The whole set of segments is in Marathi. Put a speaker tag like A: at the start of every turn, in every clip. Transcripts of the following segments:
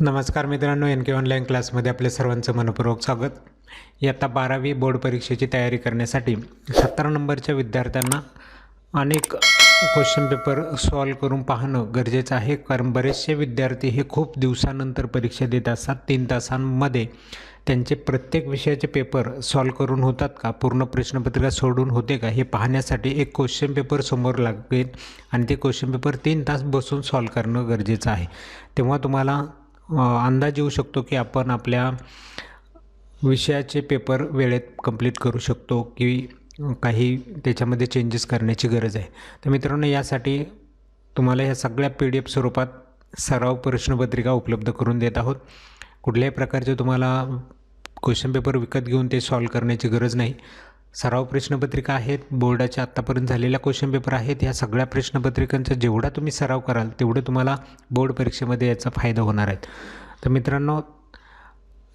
A: नमस्कार मित्रांनो एन के ऑनलाईन क्लासमध्ये आपले सर्वांचं मनपूर्वक स्वागत. इयत्ता बारावी बोर्ड परीक्षेची तयारी करण्यासाठी सतरा नंबरच्या विद्यार्थ्यांना अनेक क्वेश्चन पेपर सॉल्व करून पाहणं गरजेचं आहे. कारण बरेचसे विद्यार्थी हे खूप दिवसानंतर परीक्षा देत असतात तीन तासांमध्ये. त्यांचे प्रत्येक विषयाचे पेपर सॉल्व करून होतात का? पूर्ण प्रश्नपत्रिका सोडून होते का? हे पाहण्यासाठी एक क्वेश्चन पेपर समोर लागेल आणि ते क्वेश्चन पेपर तीन तास बसून सॉल्व करणं गरजेचं आहे. तेव्हा तुम्हाला अंदाज येऊ शकतो की आपण आपल्या विषयाचे पेपर वेळेत कंप्लीट करू शकतो की काही त्याच्यामध्ये चेंजेस करण्याची गरज आहे. तर मित्रांनो यासाठी तुम्हाला ह्या सगळ्या पी डी एफ स्वरूपात सराव प्रश्नपत्रिका उपलब्ध करून देत आहोत. कुठल्याही प्रकारचे तुम्हाला क्वेश्चन पेपर विकत घेऊन ते सॉल्व करण्याची गरज नाही. सराव प्रश्नपत्रिका आहेत बोर्डाच्या आत्तापर्यंत झालेल्या क्वेश्चन पेपर आहेत ह्या सगळ्या प्रश्नपत्रिकांचा जेवढा तुम्ही सराव कराल तेवढं तुम्हाला बोर्ड परीक्षेमध्ये याचा फायदा होणार आहे. तर मित्रांनो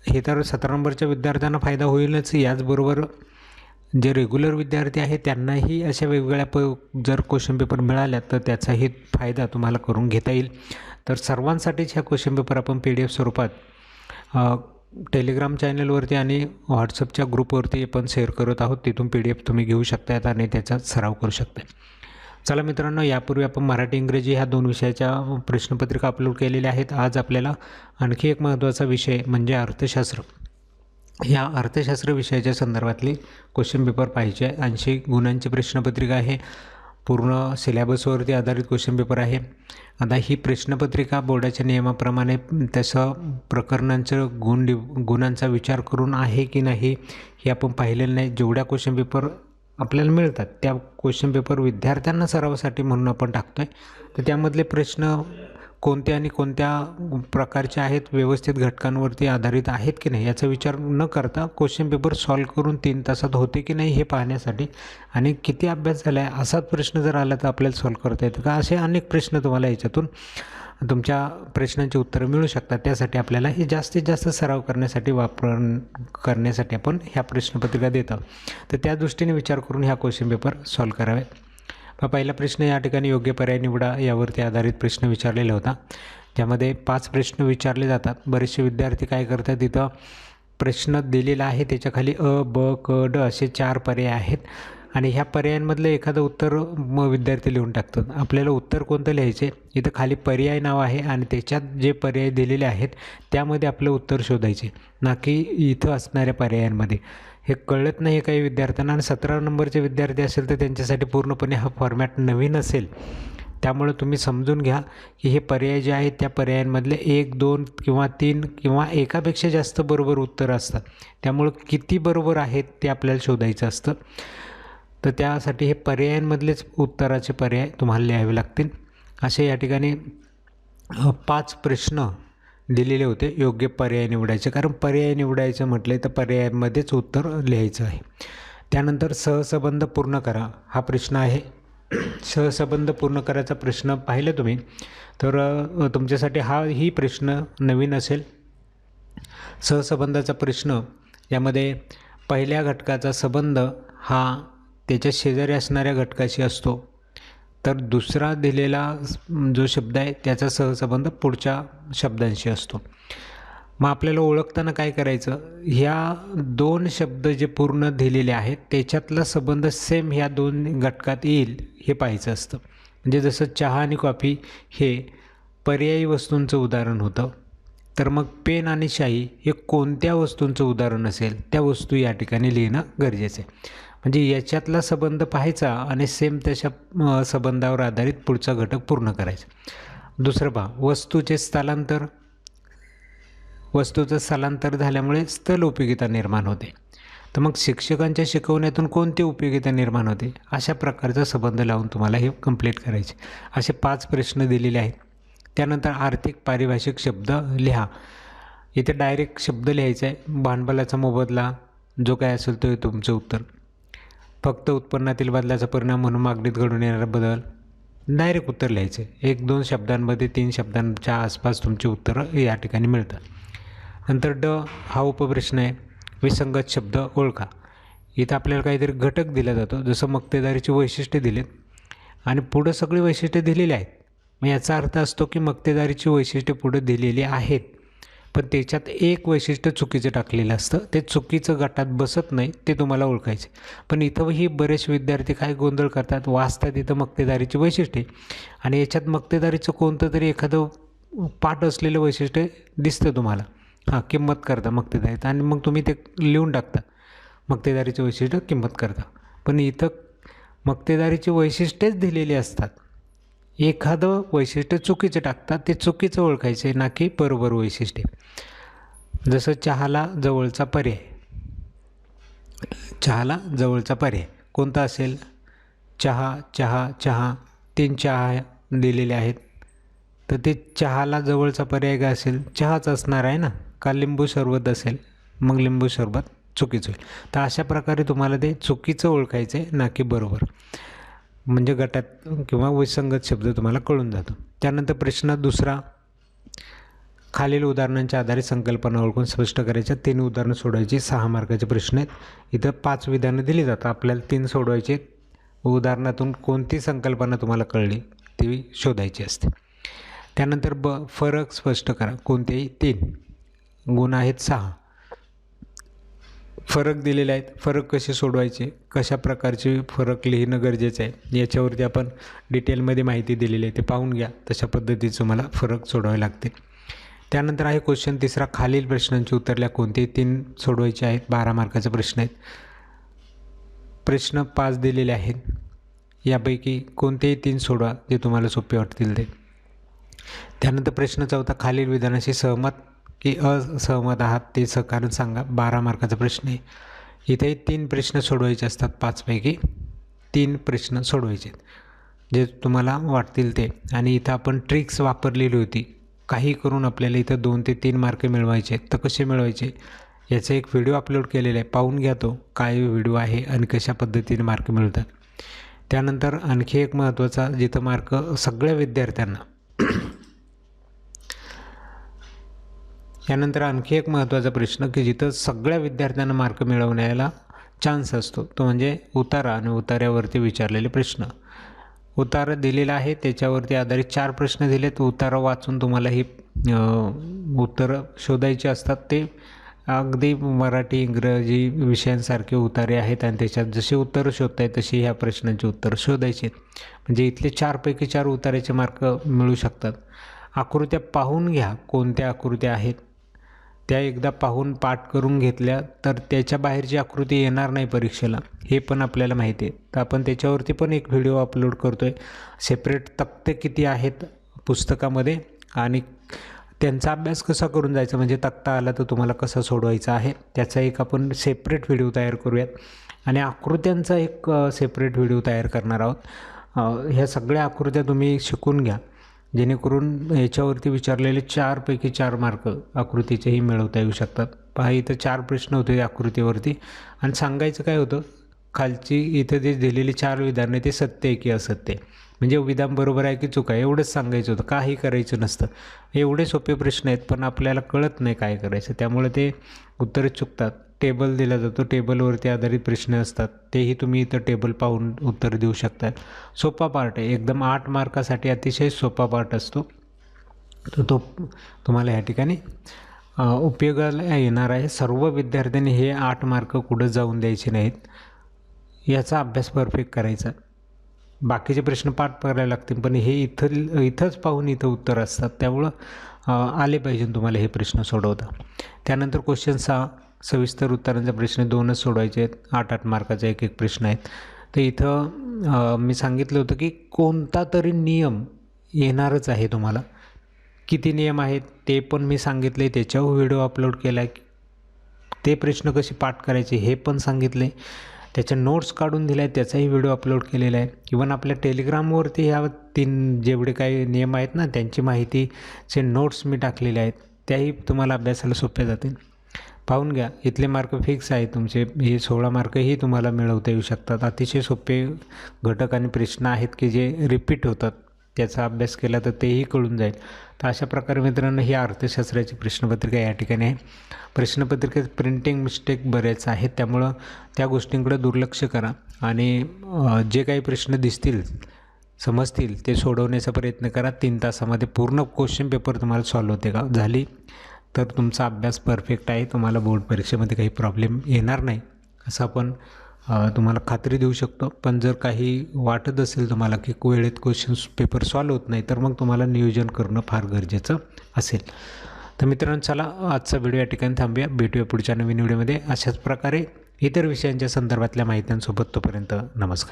A: हे तर सतरा नंबरच्या विद्यार्थ्यांना फायदा होईलच. याचबरोबर जे रेग्युलर विद्यार्थी आहेत त्यांनाही अशा वेगवेगळ्या प जर क्वेश्चन पेपर मिळाल्या तर त्याचाही फायदा तुम्हाला करून घेता येईल. तर सर्वांसाठीच ह्या क्वेश्चन पेपर आपण पी डी एफ स्वरूपात टेलिग्राम चॅनलवरती आणि व्हॉट्सअपच्या ग्रुपवरती आपण शेअर करत आहोत. तिथून पी डी एफ तुम्ही घेऊ शकतायत आणि त्याचा सराव करू शकता. चला मित्रांनो यापूर्वी आपण मराठी इंग्रजी ह्या दोन विषयाच्या प्रश्नपत्रिका अपलोड केलेल्या आहेत. आज आपल्याला आणखी एक महत्त्वाचा विषय म्हणजे अर्थशास्त्र. ह्या अर्थशास्त्र विषयाच्या संदर्भातली क्वेश्चन पेपर पाहिजे ऐंशी गुणांची प्रश्नपत्रिका आहे. पूर्ण सिलॅबसवरती आधारित क्वेश्चन पेपर आहे. आता ही प्रश्नपत्रिका बोर्डाच्या नियमाप्रमाणे तसं प्रकरणांचं गुण डि गुणांचा विचार करून आहे की नाही हे आपण पाहिलेलं नाही. जेवढ्या क्वेश्चन पेपर आपल्याला मिळतात त्या क्वेश्चन पेपर विद्यार्थ्यांना सरावासाठी म्हणून आपण टाकतो आहे तर त्यामधले प्रश्न कोणत्या आणि कोणत्या प्रकारचे आहेत व्यवस्थित घटकांवरती आधारित आहेत की नाही याचा विचार न करता क्वेश्चन पेपर सॉल्व करून तीन तासात होते की नाही हे पाहण्यासाठी आणि किती अभ्यास झाला आहे असाच प्रश्न जर आला तर आपल्याला सॉल्व करता येतं का? असे अनेक प्रश्न तुम्हाला याच्यातून तुमच्या प्रश्नांची उत्तरं मिळू शकतात. त्यासाठी आपल्याला हे जास्तीत जास्त सराव करण्यासाठी वापर करण्यासाठी आपण ह्या प्रश्नपत्रिका देतो. तर त्या दृष्टीने विचार करून ह्या क्वेश्चन पेपर सॉल्व करावे. मग पहिला प्रश्न या ठिकाणी योग्य पर्याय निवडा यावरती आधारित प्रश्न विचारलेला होता. त्यामध्ये पाच प्रश्न विचारले जातात. बरेचसे विद्यार्थी काय करतात? तिथं प्रश्न दिलेला आहे. त्याच्याखाली अ ब क ड असे चार पर्याय आहेत. आणि ह्या पर्यायांमधलं एखादं उत्तर मग विद्यार्थी लिहून टाकतात. आपल्याला उत्तर कोणतं लिहायचे? इथं खाली पर्याय नाव आहे आणि त्याच्यात जे पर्याय दिलेले आहेत त्यामध्ये आपलं उत्तर शोधायचे. ना की इथं असणाऱ्या पर्यायांमध्ये. हे कळत नाही काही विद्यार्थ्यांना. आणि सतरा नंबरचे विद्यार्थी असेल तर त्यांच्यासाठी पूर्णपणे हा फॉर्मॅट नवीन असेल. त्यामुळे तुम्ही समजून घ्या की हे पर्याय जे आहेत त्या पर्यायांमधले एक दोन किंवा तीन किंवा एकापेक्षा जास्त बरोबर उत्तर असतात. त्यामुळं किती बरोबर आहेत ते आपल्याला शोधायचं असतं. तर त्यासाठी हे पर्यायांमधलेच उत्तराचे पर्याय तुम्हाला लिहावे लागतील. असे या ठिकाणी पाच प्रश्न दिलेले होते. योग्य पर्याय निवडायचे. कारण पर्याय निवडायचं म्हटलं तर पर्यायामध्येच उत्तर लिहायचं आहे. त्यानंतर सहसंबंध पूर्ण करा. हा प्रश्न आहे. सहसंबंध पूर्ण करायचा प्रश्न पाहिलं तुम्ही तर तुमच्यासाठी हा ही प्रश्न नवीन असेल. सहसंबंधाचा प्रश्न यामध्ये पहिल्या घटकाचा संबंध हा त्याच्या शेजारी असणाऱ्या घटकाशी असतो. तर दुसरा दिलेला जो शब्द आहे त्याचा सहसंबंध पुढच्या शब्दांशी असतो. मग आपल्याला ओळखताना काय करायचं? ह्या दोन शब्द जे पूर्ण दिलेले आहेत त्याच्यातला संबंध सेम ह्या दोन घटकात येईल हे पाहायचं असतं. म्हणजे जसं चहा आणि कॉफी हे पर्यायी वस्तूंचं उदाहरण होतं. तर मग पेन आणि शाई हे कोणत्या वस्तूंचं उदाहरण असेल त्या वस्तू या ठिकाणी लिहिणं गरजेचं आहे. म्हणजे याच्यातला संबंध पाहायचा आणि सेम तशा संबंधावर आधारित पुढचा घटक पूर्ण करायचा. दुसरं पहा वस्तूचे स्थलांतर. वस्तूचं स्थलांतर झाल्यामुळे स्थल उपयोगिता निर्माण होते. तर मग शिक्षकांच्या शिकवण्यातून कोणती उपयोगिता निर्माण होते? अशा प्रकारचा संबंध लावून तुम्हाला हे कंप्लीट करायचे. असे पाच प्रश्न दिलेले आहेत. त्यानंतर आर्थिक पारिभाषिक शब्द लिहा. इथे डायरेक्ट शब्द लिहायचा आहे. भांडवलाचा मोबदला जो काय असेल तो तुमचं उत्तर. फक्त उत्पन्नातील बदलाचा परिणाम म्हणून मागणीत घडून येणारा बदल. डायरेक्ट उत्तर लिहायचे. एक दोन शब्दांमध्ये तीन शब्दांच्या आसपास तुमचे उत्तरं या ठिकाणी मिळतात. नंतर ड हा उपप्रश्न आहे. विसंगत शब्द ओळखा. इथं आपल्याला काहीतरी घटक दिला जातो. जसं मक्तेदारीची वैशिष्ट्ये दिलीत. आणि पुढं सगळी वैशिष्ट्ये दिलेली आहेत. मग याचा अर्थ असतो की मक्तेदारीची वैशिष्ट्ये पुढे दिलेली आहेत. पण त्याच्यात एक वैशिष्ट्य चुकीचं टाकलेलं असतं. ते चुकीचं गटात बसत नाही ते तुम्हाला ओळखायचे. पण इथंही बरेच विद्यार्थी काय गोंधळ करतात वाचतात इथं मक्तेदारीची वैशिष्ट्ये. आणि याच्यात मक्तेदारीचं कोणतं तरी एखादं पाठ असलेलं वैशिष्ट्य दिसतं तुम्हाला. हां किंमत करता मक्तेदारीत आणि मग तुम्ही ते लिहून टाकता. मक्तेदारीचे वैशिष्ट्य किंमत करता. पण इथं मक्तेदारीची वैशिष्ट्येच दिलेली असतात. एखादं वैशिष्ट्य चुकीचं टाकतात ते चुकीचं ओळखायचे ना की बरोबर वैशिष्ट्य जसं चहाला जवळचा पर्याय. चहाला जवळचा पर्याय. कोणता असेल? चहा चहा चहा. तीन चहा दिलेले आहेत. तर ते चहाला जवळचा पर्याय काय असेल? चहाच असणार आहे ना? का लिंबू सरबत असेल? मग लिंबू सरबत चुकीचं होईल. तर अशा प्रकारे तुम्हाला ते चुकीचं ओळखायचं आहे ना की बरोबर. म्हणजे गटात किंवा विसंगत शब्द तुम्हाला कळून जातो. त्यानंतर प्रश्न दुसरा खालील उदाहरणांच्या आधारे संकल्पना ओळखून स्पष्ट करायच्या तीन उदाहरणं सोडवायची सहा मार्काचे प्रश्न आहेत. इथं पाच विधानं दिली जातात. आपल्याला तीन सोडवायचे. आहेत. उदाहरणातून कोणती संकल्पना तुम्हाला कळली ती शोधायची असते. त्यानंतर ब फरक स्पष्ट करा. कोणतेही तीन. गुण आहेत सहा. फरक दिलेले आहेत. फरक कसे सोडवायचे? कशा प्रकारचे फरक लिहिणं गरजेचं आहे? याच्यावरती आपण डिटेलमध्ये माहिती दिलेली आहे. ते पाहून घ्या. तशा पद्धतीचं मला फरक सोडवावे लागते त्यानंतर आहे क्वेश्चन तिसरा. खालील प्रश्नांची उत्तरल्या कोणतेही तीन सोडवायचे आहेत? बारा मार्काचे प्रश्न आहेत. प्रश्न पाच दिलेले आहेत. यापैकी कोणतेही तीन सोडवा जे तुम्हाला सोपे वाटतील ते. त्यानंतर प्रश्न चौथा. खालील विधानाशी सहमत की असहमत आहात ते सहकारण सांगा बारा मार्काचा प्रश्न आहे. इथे तीन प्रश्न सोडवायचे असतात पाचपैकी. तीन प्रश्न सोडवायचे आहेत. जे तुम्हाला वाटतील ते. आणि इथं आपण ट्रिक्स वापरलेली होती. काही करून आपल्याला इथं दोन ते तीन मार्क मिळवायचे तर कसे मिळवायचे? याचा एक व्हिडिओ अपलोड केलेला आहे. पाहून घ्या तो. काय व्हिडिओ आहे आणि कशा पद्धतीने मार्क मिळतात. त्यानंतर आणखी एक महत्त्वाचा जिथं मार्क सगळ्या विद्यार्थ्यांना यानंतर आणखी एक महत्त्वाचा प्रश्न की जिथं सगळ्या विद्यार्थ्यांना मार्क मिळवण्याला चान्स असतो तो म्हणजे उतारा आणि उतार्यावरती विचारलेले प्रश्न. उतारा दिलेला आहे त्याच्यावरती आधारित चार प्रश्न दिलेत. उतारा वाचून तुम्हाला ही उत्तरं शोधायची असतात. ते अगदी मराठी इंग्रजी विषयांसारखे उतारे आहेत आणि त्याच्यात जसे उत्तरं शोधताय तशी ह्या प्रश्नांची उत्तरं शोधायची आहेत. म्हणजे इथले चारपैकी चार उताराचे मार्क मिळू शकतात. आकृत्या पाहून घ्या कोणत्या आकृत्या आहेत. त्या एकदा पाहून पाठ करून घेतल्या तर त्याच्या बाहेरची आकृती येणार नाही परीक्षेला. हे पण आपल्याला माहिती आहे. तर आपण त्याच्यावरती पण एक व्हिडिओ अपलोड करतो आहे सेपरेट तक्ते किती आहेत पुस्तकामध्ये आणि त्यांचा अभ्यास कसा करून जायचा? म्हणजे तक्ता आला तर तुम्हाला कसा सोडवायचा आहे? त्याचा एक आपण सेपरेट व्हिडिओ तयार करूयात. आणि आकृत्यांचा एक सेपरेट व्हिडिओ तयार करणार आहोत. ह्या सगळ्या आकृत्या तुम्ही शिकून घ्या. जेणेकरून याच्यावरती विचारलेले चारपैकी चार मार्क आकृतीचेही मिळवता येऊ शकतात. पहा इथं चार प्रश्न होते आकृतीवरती. आणि सांगायचं काय होतं? खालची इथं जे दिलेली चार विधान ते सत्य आहे की असत्य आहे? म्हणजे विधान बरोबर आहे की चुका आहे? एवढंच सांगायचं होतं. काही करायचं नसतं. एवढे सोपे प्रश्न आहेत पण आपल्याला कळत नाही काय करायचं. त्यामुळे ते उत्तरं चुकतात. टेबल दिला जातो. टेबलवरती आधारित प्रश्न असतात. तेही तुम्ही इथं टेबल पाहून उत्तर देऊ शकता सोपा पार्ट आहे. एकदम आठ मार्कासाठी अतिशय सोपा पार्ट असतो. तर तो तुम्हाला ह्या ठिकाणी उपयोगाला येणार आहे. सर्व विद्यार्थ्यांनी हे आठ मार्क कुठं जाऊन द्यायचे नाहीत. याचा अभ्यास परफेक्ट करायचा. बाकीचे प्रश्न पाठ करायला लागतील पण हे इथं इथंच पाहून इथं उत्तर असतात. त्यामुळं आले पाहिजे तुम्हाला हे प्रश्न सोडवता. त्यानंतर क्वेश्चन सहा. सविस्तर उत्तरांचा प्रश्न दोनच सोडवायचे आहेत. आठ आठ मार्काचा एक एक प्रश्न आहेत. तर इथं मी सांगितलं होतं की कोणता तरी नियम येणारच आहे तुम्हाला. किती नियम आहेत ते पण मी सांगितले त्याच्यावर व्हिडिओ अपलोड केला आहे ते प्रश्न कसे पाठ करायचे हे पण सांगितले. त्याच्या नोट्स काढून दिल्या आहेत त्याचाही व्हिडिओ अपलोड केलेला आहे. इवन आपल्या टेलिग्रामवरती ह्या तीन जेवढे काही नियम आहेत ना त्यांची माहितीचे नोट्स मी टाकलेले आहेत. त्याही तुम्हाला अभ्यासाला सोप्या जातील. पाहून घ्या. इथले मार्क फिक्स आहे तुमचे. हे सोळा मार्कही तुम्हाला मिळवता येऊ शकतात. अतिशय सोपे घटक आणि प्रश्न आहेत की जे रिपीट होतात. त्याचा अभ्यास केला तर तेही कळून जाईल. तर अशा प्रकारे मित्रांनो ही अर्थशास्त्राची प्रश्नपत्रिका या ठिकाणी आहे. प्रश्नपत्रिकेत प्रिंटिंग मिस्टेक बरेच आहेत. त्यामुळं त्या गोष्टींकडे दुर्लक्ष करा. आणि जे काही प्रश्न दिसतील समजतील ते सोडवण्याचा प्रयत्न करा. तीन तासामध्ये पूर्ण क्वेश्चन पेपर तुम्हाला सॉल्व होते का? झाली. तर तुमचा अभ्यास परफेक्ट आहे. तुम्हाला बोर्ड परीक्षेमध्ये काही प्रॉब्लेम येणार नाही. असं आपण तुम्हाला खात्री देऊ शकतो. पण जर काही वाटत असेल तुम्हाला की वेळेत क्वेश्चन्स पेपर सॉल्व होत नाही तर मग तुम्हाला नियोजन करणं फार गरजेचं असेल. तर मित्रांनो चला आजचा व्हिडिओ या ठिकाणी थांबूया. भेटूया पुढच्या नवीन व्हिडिओमध्ये अशाच प्रकारे इतर विषयांच्या संदर्भातल्या माहित्यांसोबत तोपर्यंत नमस्कार.